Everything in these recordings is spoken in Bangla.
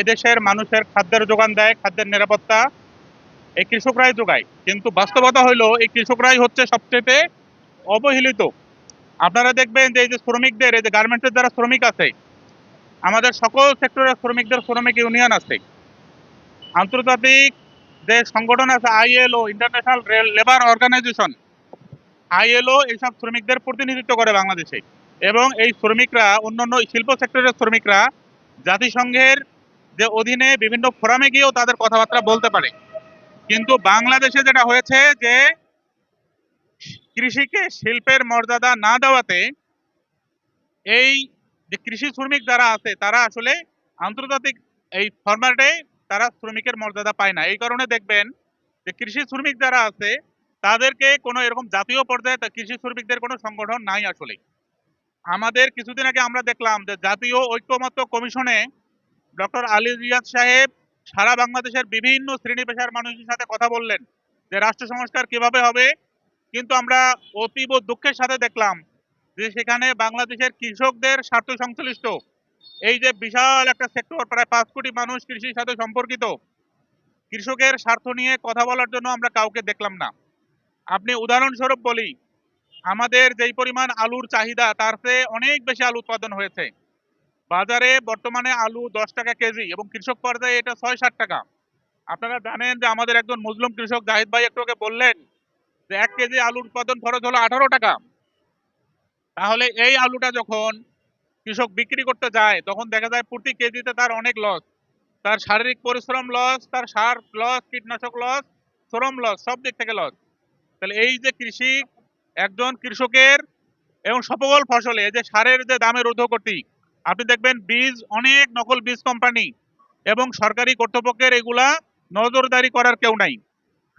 এদেশের মানুষের খাদ্যের যোগান দেয়, খাদ্যের নিরাপত্তা এই কৃষকরাই যোগায়। কিন্তু বাস্তবতা হইল, এই কৃষকরাই হচ্ছে সবচেয়ে অবহেলিত। আপনারা দেখবেন যে এই যে শ্রমিকদের, এই যে গার্মেন্টসের যারা শ্রমিক আছে, আমাদের সকল সেক্টরের শ্রমিকদের শ্রমিক ইউনিয়ন আছে। আন্তর্জাতিক যে সংগঠন আছে, ILO, International Labour Organization, ILO এইসব শ্রমিকদের প্রতিনিধিত্ব করে বাংলাদেশে। এবং এই শ্রমিকরা, অন্যান্য শিল্প সেক্টরের শ্রমিকরা জাতিসংঘের যে অধীনে বিভিন্ন ফোরামে গিয়েও তাদের কথাবার্তা বলতে পারে। কিন্তু বাংলাদেশে যেটা হয়েছে যে, কৃষিকে শিল্পের মর্যাদা না দেওয়াতে এই যে কৃষি শ্রমিক যারা আছে, তারা আসলে আন্তর্জাতিক এই ফরম্যাটে তারা শ্রমিকের মর্যাদা পায় না। এই কারণে দেখবেন যে কৃষি শ্রমিক যারা আছে, তাদেরকে কোনো এরকম জাতীয় পর্যায়ে কৃষি শ্রমিকদের কোনো সংগঠন নাই আসলে। আমাদের কিছুদিন আগে আমরা দেখলাম যে জাতীয় ঐক্যমত্য কমিশনে ডক্টর আলী রিয়াদ সাহেব সারা বাংলাদেশের বিভিন্ন শ্রেণি পেশার মানুষের সাথে কথা বললেন যে রাষ্ট্র সংস্কার কীভাবে হবে। কিন্তু আমরা অতীব দুঃখের সাথে দেখলাম যে সেখানে বাংলাদেশের কৃষকদের স্বার্থ সংশ্লিষ্ট। এই যে বিশাল একটা সেক্টর, প্রায় পাঁচ কোটি মানুষ কৃষির সাথে সম্পর্কিত, কৃষকের স্বার্থ নিয়ে কথা বলার জন্য আমরা কাউকে দেখলাম না। আপনি উদাহরণস্বরূপ বলি, আমাদের যেই পরিমাণ আলুর চাহিদা, তার চেয়ে অনেক বেশি আলু উৎপাদন হয়েছে। বাজারে বর্তমানে আলু দশ টাকা কেজি এবং কৃষক পর্যায়ে এটা ছয় ষাট টাকা। আপনারা জানেন যে আমাদের একজন মুসলিম কৃষক জাহিদ ভাই একটু আগে বললেন যে এক কেজি আলুর উৎপাদন খরচ হলো আঠারো টাকা। তাহলে এই আলুটা যখন কৃষক বিক্রি করতে যায়, তখন দেখা যায় প্রতি কেজিতে তার অনেক লস তার শারীরিক পরিশ্রম লস তার সার লস কীটনাশক লস শ্রম লস সব দিক থেকে লস তাহলে এই যে কৃষি একজন কৃষকের এবং সফল ফসলে যে সারের যে দামের ঊর্ধ্বগতি আপনি দেখবেন বীজ, অনেক নকল বীজ কোম্পানি এবং সরকারি কর্তৃপক্ষের এগুলা নজরদারি করার কেউ নাই।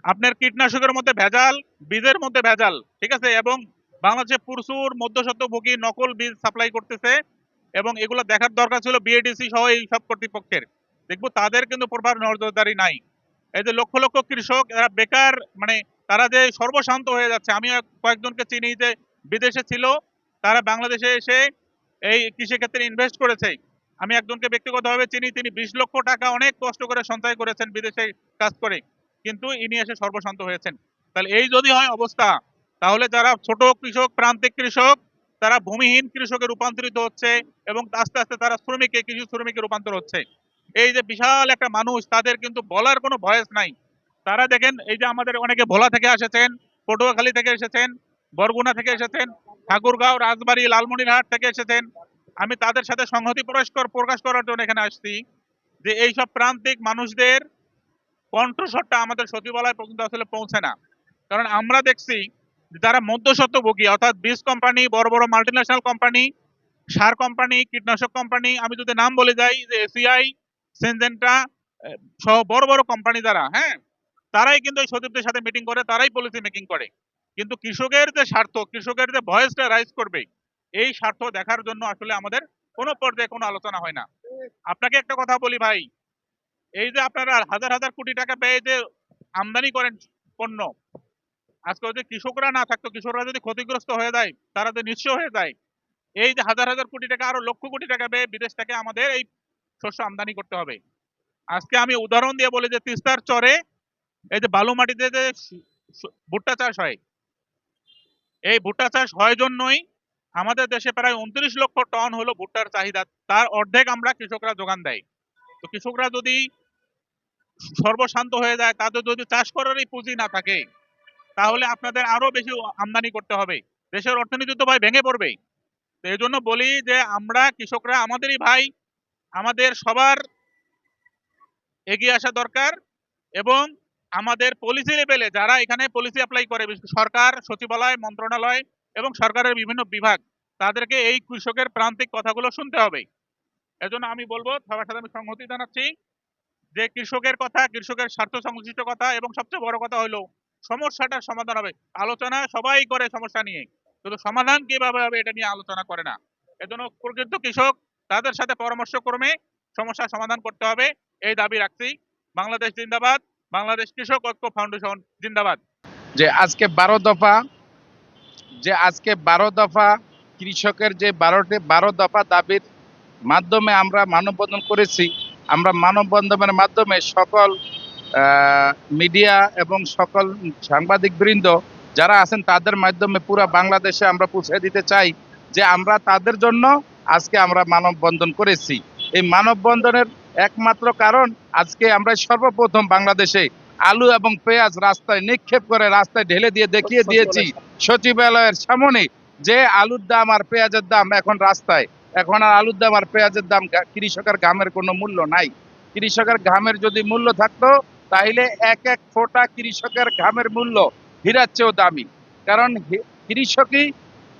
আপনার কীটনাশকের মধ্যে ভেজাল, বীজের মধ্যে ভেজাল, ঠিক আছে? এবং বাংলাদেশে প্রচুর মধ্যস্বত্বভোগী নকল বীজ সাপ্লাই করতেছে এবং এগুলো দেখার দরকার ছিল বিএডিসি সহ এই সব কর্তৃপক্ষের। দেখব তাদের কিন্তু প্রপার নজরদারি নাই। এই যে লক্ষ লক্ষ কৃষক, এরা বেকার মানে তারা যে সর্বশান্ত হয়ে যাচ্ছে। আমি কয়েকজনকে চিনি যে বিদেশে ছিল, তারা বাংলাদেশে এসে এই কৃষি ক্ষেত্রে ইনভেস্ট করেছে। আমি একজনকে ব্যক্তিগতভাবে চিনি, তিনি বিশ লক্ষ টাকা অনেক কষ্ট করে সঞ্চয় করেছেন বিদেশে কাজ করে, কিন্তু ইনি এসে সর্বশান্ত হয়েছেন। তাহলে এই যদি হয় অবস্থা, তাহলে যারা ছোট কৃষক, প্রান্তিক কৃষক, তারা ভূমিহীন কৃষকে রূপান্তরিত হচ্ছে এবং আস্তে আস্তে তারা শ্রমিকে, কৃষি শ্রমিকে রূপান্তর হচ্ছে। এই যে বিশাল একটা মানুষ, তাদের কিন্তু বলার কোনো ভয়েস নাই। তারা দেখেন, এই যে আমাদের অনেকে ভোলা থেকে এসেছেন, পটুয়াখালী থেকে এসেছেন, বরগুনা থেকে এসেছেন ঠাকুরগাঁও, রাজবাড়ী, লালমনিরহাট থেকে এসেছেন। আমি তাদের সাথে সংহতি প্রকাশ কর, প্রকাশ করার জন্য এখানে আসছি যে এইসব প্রান্তিক মানুষদের কণ্ঠস্বরটা আমাদের সচিবালয় পর্যন্ত আসলে পৌঁছে না। কারণ আমরা দেখছি যারা মধ্যস্বত্বভোগী, অর্থাৎ বীজ কোম্পানি, বড় বড় মাল্টিন্যাশনাল কোম্পানি, সার কোম্পানি, কীটনাশক কোম্পানি। আমি যদি নাম বলে যাই যে এসিআই, সেনজেন্টা সহ বড় বড় কোম্পানি যারা হ্যাঁ তারাই কিন্তু এই সচিবদের সাথে মিটিং করে, তারাই পলিসি মেকিং করে। কিন্তু কৃষকের যে স্বার্থ, কৃষকের যে ভয়েসটা রাইজ করবে এই স্বার্থ দেখার জন্য আসলে আমাদের কোনো পর্যায়ে কোনো আলোচনা হয় না। আপনাকে একটা কথা বলি ভাই, এই যে আপনারা হাজার হাজার কোটি টাকা ব্যয়ে যে আমদানি করেন পণ্য, আজকে যদি কৃষকরা না থাকতো, কৃষকরা যদি ক্ষতিগ্রস্ত হয়ে যায়, তারা যদি নিঃস্ব হয়ে যায়, এই যে হাজার হাজার কোটি টাকা, আরও লক্ষ কোটি টাকা ব্যয়ে বিদেশ থেকে আমাদের এই শস্য আমদানি করতে হবে। আজকে আমি উদাহরণ দিয়ে বলি যে তিস্তার চরে এই যে বালু মাটিতে যে ভুট্টা চাষ হয় এই ভুট্টা চাষ হয় জন্যই আমাদের দেশে প্রায় উনত্রিশ লক্ষ টন হলো ভুট্টার চাহিদা। তার অর্ধেক আমরা কৃষকরা যোগান দেয় তো কৃষকরা যদি সর্বশান্ত হয়ে যায়, তাদের যদি চাষ করারই পুঁজি না থাকে, তাহলে আপনাদের আরও বেশি আমদানি করতে হবে। দেশের অর্থনীতি তো ভাই ভেঙে পড়বে। তো এই জন্য বলি যে আমরা কৃষকরা, আমাদেরই ভাই, আমাদের সবার এগিয়ে আসা দরকার এবং আমাদের পলিসি লেভেলে যারা এখানে পলিসি অ্যাপ্লাই করে সরকার, সচিবালয়, মন্ত্রণালয় এবং সরকারের বিভিন্ন বিভাগ, তাদেরকে এই কৃষকের প্রান্তিক কথাগুলো শুনতে হবে। এজন্য আমি বলব, সবার সাথে আমি সংহতি জানাচ্ছি যে কৃষকের কথা, কৃষকের স্বার্থ সংশ্লিষ্ট কথা এবং সবচেয়ে বড় কথা হলো, সমস্যাটার সমাধান হবে। আলোচনা সবাই করে সমস্যা নিয়ে, কিন্তু সমাধান কীভাবে হবে এটা নিয়ে আলোচনা করে না। এজন্য প্রকৃত কৃষক, তাদের সাথে পরামর্শ ক্রমে সমস্যার সমাধান করতে হবে, এই দাবি রাখছি। বাংলাদেশ জিন্দাবাদ। বাংলাদেশ কৃষক ঐক্য ফাউন্ডেশন, জিন্দাবাদ। যে আজকে বারো দফা, যে আজকে বারো দফা কৃষকের যে বারোটি, বারো দফা দাবির মাধ্যমে আমরা মানববন্ধন করেছি, আমরা মানববন্ধনের মাধ্যমে সকল মিডিয়া এবং সকল সাংবাদিক বৃন্দ যারা আছেন তাদের মাধ্যমে পুরো বাংলাদেশে আমরা পৌঁছে দিতে চাই যে আমরা তাদের জন্য আজকে আমরা মানববন্ধন করেছি। এই মানববন্ধনের একমাত্র কারণ আজকে আমরা সর্বপ্রথম বাংলাদেশে আলু এবং পেঁয়াজ রাস্তায় নিক্ষেপ করে রাস্তায় ঢেলে দিয়ে দেখিয়ে দিয়েছি সচিবালয়ের সামনে যে আলুর দাম আর পেঁয়াজের দাম এখন রাস্তায়। এখন আর আলুর দাম আর পেঁয়াজের দাম কৃষকের ঘামের কোনো মূল্য নাই। কৃষকের ঘামের যদি মূল্য থাকতো তাহলে এক এক ফোটা কৃষকের ঘামের মূল্য হীরার চেয়েও দামি। কারণ কৃষকই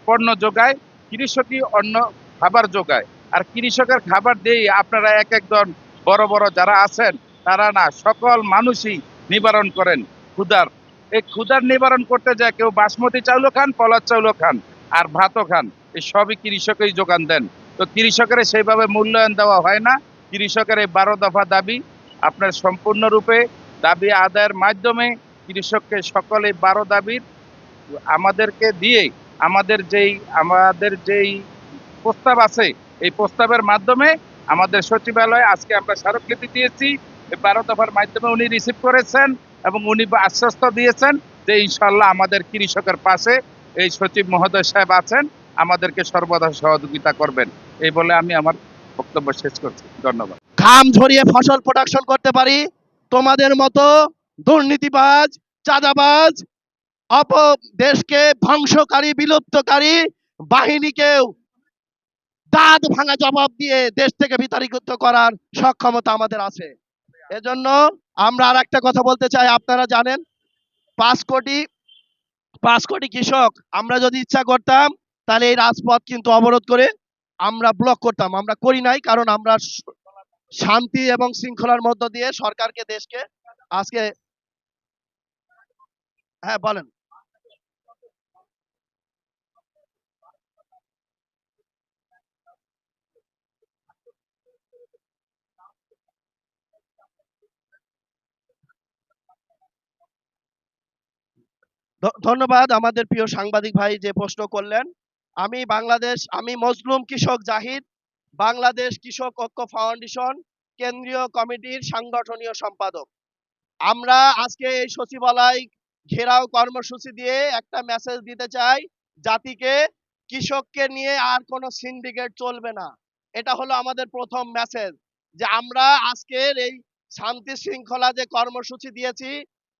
পণ্য যোগায় কৃষকই অন্য খাবার যোগায়। আর কৃষকের খাবার দিয়েই আপনারা এক একজন বড় বড় যারা আছেন, তারা না সকল মানুষই নিবারণ করেন ক্ষুধার। এই ক্ষুধার নিবারণ করতে যায় কেউ বাসমতি চাউলও খান পলার চাউলও খান, আর ভাতও খান, এই সবই কৃষকই যোগান দেন। তো কৃষকের সেইভাবে মূল্যায়ন দেওয়া হয় না। কৃষকের এই বারো দফা দাবি আপনার সম্পূর্ণরূপে দাবি আদায়ের মাধ্যমে কৃষককে সকল বারো দাবির আমাদেরকে দিয়ে আমাদের যেই আমাদের যেই প্রস্তাব আছে, এই প্রস্তাবের মাধ্যমে আমাদের সচিবালয়ে আজকে আমরা স্মারকলিপি দিয়েছি। বারো দফার মাধ্যমে উনি রিসিভ করেছেন এবং উনি আশ্বস্ত দিয়েছেন যে ইনশাল্লাহ আমাদের কৃষকের পাশে এই সচিব মহোদয় সাহেব আছেন, আমাদেরকে সর্বদা সহযোগিতা করবেন। এই বলে আমি আমার বক্তব্য শেষ করছি। ধন্যবাদ। ঘাম ঝরিয়ে ফসল প্রোডাকশন করতে পারি? তোমাদের মতো দুর্নীতিবাজ, চাঁদাবাজ অপ দেশকে ধ্বংসকারী, বিলুপ্তকারী বাহিনীকেও দাঁত ভাঙা জবাব দিয়ে দেশ থেকে বিতাড়িত করার সক্ষমতা আমাদের আছে। এজন্য আমরা আর একটা কথা বলতে চাই, আপনারা জানেন, পাঁচ কোটি পাঁচ কোটি কৃষক, আমরা যদি ইচ্ছা করতাম, তাহলে এই রাজপথ কিন্তু অবরোধ করে আমরা ব্লক করতাম। আমরা করি নাই, কারণ আমরা শান্তি এবং শৃঙ্খলার মধ্য দিয়ে সরকারকে, দেশকে আজকে হ্যাঁ বলেন। ধন্যবাদ আমাদের প্রিয় সাংবাদিক ভাই যে প্রশ্ন করলেন। আমি বাংলাদেশ, আমি মজলুম কৃষক জাহিদ, বাংলাদেশ কৃষক ঐক্য ফাউন্ডেশন, কেন্দ্রীয় কমিটির সাংগঠনীয় সম্পাদক। আমরা আজকে এই সচিবালয় ঘেরাও কর্মসূচি দিয়ে একটা মেসেজ দিতে চাই, জাতিকে, কৃষককে নিয়ে আর কোনো সিন্ডিকেট চলবে না। এটা হলো আমাদের প্রথম মেসেজ যে আমরা আজকের এই শান্তি শৃঙ্খলা যে কর্মসূচি দিয়েছি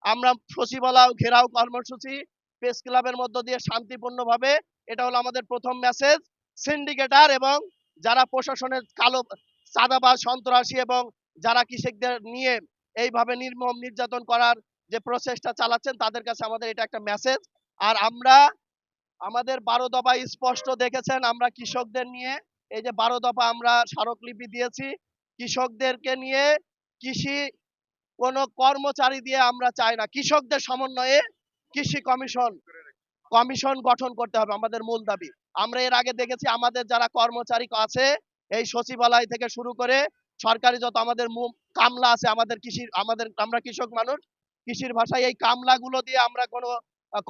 আমরা সচিবালয় ঘেরাও কর্মসূচি প্রেস ক্লাবের মধ্য দিয়ে শান্তিপূর্ণভাবে, এটা হলো আমাদের প্রথম মেসেজ সিন্ডিকেটার এবং যারা প্রশাসনের কালো চাঁদাবাজ, সন্ত্রাসী এবং যারা কৃষকদের নিয়ে এইভাবে নির্মম নির্যাতন করার যে প্রচেষ্টা চালাচ্ছেন, তাদের কাছে আমাদের এটা একটা মেসেজ আর আমরা, আমাদের বারো দফা স্পষ্ট দেখেছেন, আমরা কৃষকদের নিয়ে, এই যে বারো দফা আমরা স্মারকলিপি দিয়েছি, কৃষকদেরকে নিয়ে কৃষি কোনো কর্মচারী দিয়ে আমরা চাই না। কৃষকদের সমন্বয়ে কৃষি কমিশন কমিশন গঠন করতে হবে আমাদের মূল দাবি। আমরা এর আগে দেখেছি আমাদের যারা কর্মচারী আছে, এই সচিবালয় থেকে শুরু করে সরকারি যত আমাদের কামলা আছে, আমাদের কৃষির আমাদের, আমরা কৃষক মানুষ, কৃষির ভাষায় এই কামলাগুলো দিয়ে আমরা কোনো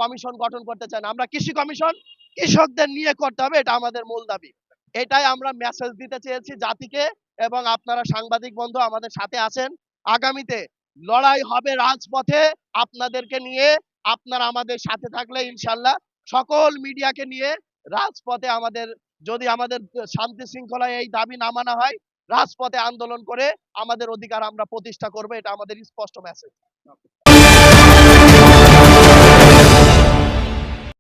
কমিশন গঠন করতে চাই না। আমরা কৃষি কমিশন কৃষকদের নিয়ে করতে হবে, এটা আমাদের মূল দাবি। এটাই আমরা মেসেজ দিতে চেয়েছি জাতিকে এবং আপনারা সাংবাদিক বন্ধু আমাদের সাথে আছেন। আগামীতে লড়াই হবে রাজপথে আপনাদেরকে নিয়ে, আপনারা আমাদের সাথে থাকলে ইনশাল্লাহ সকল মিডিয়াকে নিয়ে রাজপথে আমাদের, যদি আমাদের শান্তি শৃঙ্খলায় এই দাবি না মানা হয়, রাজপথে আন্দোলন করে আমাদের অধিকার আমরা প্রতিষ্ঠা করব, এটা আমাদের স্পষ্ট মেসেজ